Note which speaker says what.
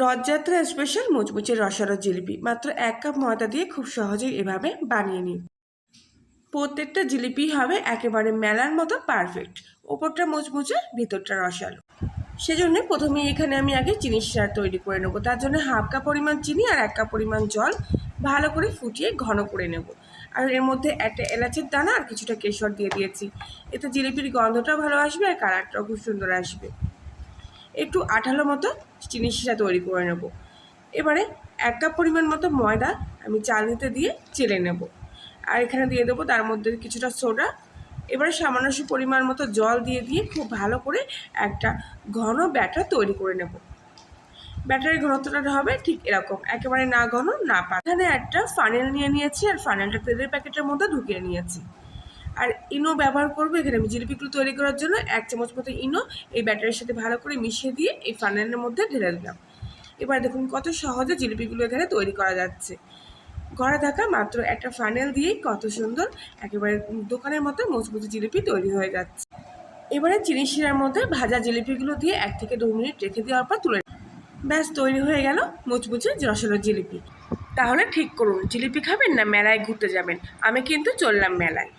Speaker 1: Rathyatra special মুচমুচে রসালো জিলিপি। মাত্র এক কাপ ময়দা দিয়ে খুব সহজেই এভাবে বানিয়ে নিন। প্রত্যেকটা জিলিপি হবে একেবারে মেলার মতো পারফেক্ট ওপরটা মুচমুচে ভিতরটা রসালো। সেজন্য প্রথমে এখানে আমি আগে চিনি সার তৈরি করে নেব। তার জন্য হাফ কাপ পরিমাণ চিনি আর এক কাপ পরিমাণ জল ভালো করে ফুটিয়ে ঘন করে নেব। আর এর মধ্যে একটা এলাচের দানা আর কিছুটা কেশর দিয়ে দিয়েছি। এতে জিলিপির গন্ধটাও ভালো আসবে আর কালারটাও খুব সুন্দর আসবে। একটু আঠালো মতো চিনি শিরা তৈরি করে নেব। এবারে এক কাপ পরিমাণ মতো ময়দা আমি চালনিতে দিয়ে চেলে নেব। আর এখানে দিয়ে দেবো তার মধ্যে কিছুটা সোডা। এবারে সামান্য পরিমাণ মতো জল দিয়ে দিয়ে খুব ভালো করে একটা ঘন ব্যাটার তৈরি করে নেব। ব্যাটারের ঘনত্বটা হবে ঠিক এরকম, একেবারে না ঘন, না পা এখানে একটা ফানেল নিয়ে নিয়েছি আর ফানেলটা তেলের প্যাকেটের মধ্যে ঢুকিয়ে নিয়েছি। আর ইনো ব্যবহার করব এখানে আমি জিলিপিগুলো তৈরি করার জন্য এক চামচ মতো ইনো এই ব্যাটারের সাথে ভালো করে মিশিয়ে দিয়ে এই ফানেলের মধ্যে ঢেলে দিলাম। এবার দেখুন কত সহজে জিলিপিগুলো এখানে তৈরি করা যাচ্ছে। ঘরে থাকা মাত্র একটা ফানেল দিয়েই কত সুন্দর, একেবারে দোকানের মতো মজবুত জিলিপি তৈরি হয়ে যাচ্ছে। এবারে চিনি শিরার মধ্যে ভাজা জিলিপিগুলো দিয়ে এক থেকে দু মিনিট রেখে দেওয়ার পর তুলে ব্যাস, তৈরি হয়ে গেল মুচমুচে রসালো জিলিপি। তাহলে ঠিক করুন, জিলিপি খাবেন না মেলায় ঘুরতে যাবেন? আমি কিন্তু চললাম মেলায়।